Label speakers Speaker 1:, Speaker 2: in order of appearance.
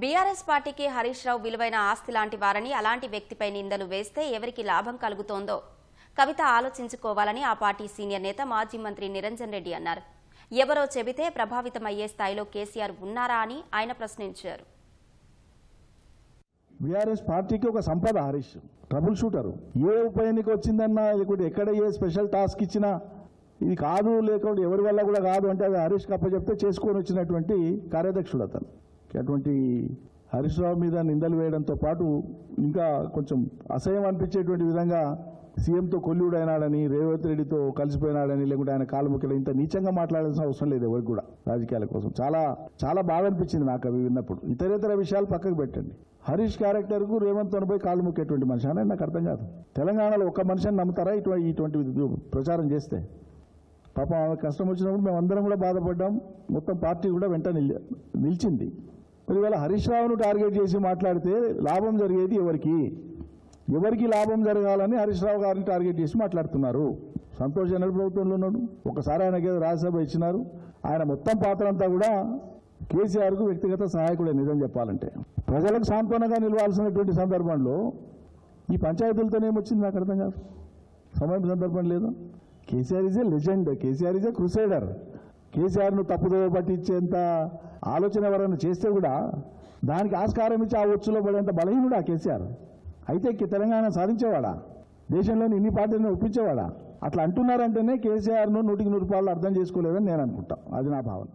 Speaker 1: BRS పార్టీకి హరీష్ రావు విలువైన ఆస్తి లాంటి వారని అలాంటి వ్యక్తిపై నిందలు వేస్తే ఎవరికి లాభం కలుగుతోందో? కవిత ఆలోచించుకోవాలని ఆ పార్టీ సీనియర్ నేత మాజీ మంత్రి నిరంజన్ రెడ్డి అన్నారు. ఎవరో చెబితే ప్రభావితమయ్యే స్థాయిలో కేసీఆర్ ఉన్నారా అని ఆయన ప్రశ్నించారు.
Speaker 2: బీఆర్ఎస్ పార్టీకి ఒక సంపద హరీష్. Trouble shooter. ఏ ఉపయానికి వచ్చిందన్నా లేకుంటే ఎక్కడ ఏ స్పెషల్ టాస్క్ ఇచ్చినా ఇది కాదు లేకుంటే ఎవరి వల్ల కూడా కాదు అంటే అది హరీష్ కప్ప చెప్తే చేసుకొని వచ్చినటువంటి కార్యదక్షుడు అతను. అటువంటి హరీష్ రావు మీద నిందలు వేయడంతో పాటు ఇంకా కొంచెం అసహ్యం అనిపించేటువంటి విధంగా సీఎంతో కొల్లుడైనాడని రేవంత్ రెడ్డితో కలిసిపోయినాడని లేకుంటే ఆయన కాలు ముక్కలు ఇంత నీచంగా మాట్లాడాల్సిన అవసరం లేదు ఎవరికి కూడా రాజకీయాల కోసం. చాలా చాలా బాగా అనిపించింది నాకు అవి విన్నప్పుడు. ఇతరేతర విషయాలు పక్కకు పెట్టండి. హరీష్ క్యారెక్టర్కు రేవంత్ పోయి కాలు ముక్కేటువంటి మనిషి అనేది నాకు అర్థం కాదు. తెలంగాణలో ఒక మనిషిని నమ్ముతారా? ఇటువంటి ఇటువంటి ప్రచారం చేస్తే? పాపం ఆమె కష్టం వచ్చినప్పుడు మేము అందరం కూడా బాధపడ్డాం. మొత్తం పార్టీ కూడా వెంట నిలిచింది. మరి ఇవాళ హరీష్ రావును టార్గెట్ చేసి మాట్లాడితే లాభం జరిగేది ఎవరికి? ఎవరికి లాభం జరగాలని హరీష్ రావు గారిని టార్గెట్ చేసి మాట్లాడుతున్నారు? సంతోష్ జనరల్ ప్రభుత్వంలో ఉన్నాడు. ఒకసారి ఆయనకి రాజ్యసభ ఇచ్చినారు. ఆయన మొత్తం పాత్ర అంతా కూడా కేసీఆర్కు వ్యక్తిగత సహాయకుడే నిజం చెప్పాలంటే. ప్రజలకు సాంత్వనగా నిలవాల్సినటువంటి సందర్భంలో ఈ పంచాయతీలతో ఏమొచ్చింది నాకు అర్థం కాదు. సమయం సందర్భం లేదు? KCR is a legend KCR is a crusader కేసీఆర్ను తప్పుదోవ పట్టించేంత ఆలోచన ఎవరైనా చేస్తే కూడా దానికి ఆస్కారం ఇచ్చి ఆ ఒచ్చులో పడేంత బలహీనుడా కేసీఆర్? అయితే తెలంగాణ సాధించేవాడా? దేశంలోని ఇన్ని పార్టీలను ఒప్పించేవాడా? అట్లా అంటున్నారంటేనే కేసీఆర్ను నూటికి నూరు రూపాయలు అర్థం చేసుకోలేదని నేను అనుకుంటా. అది నా భావన.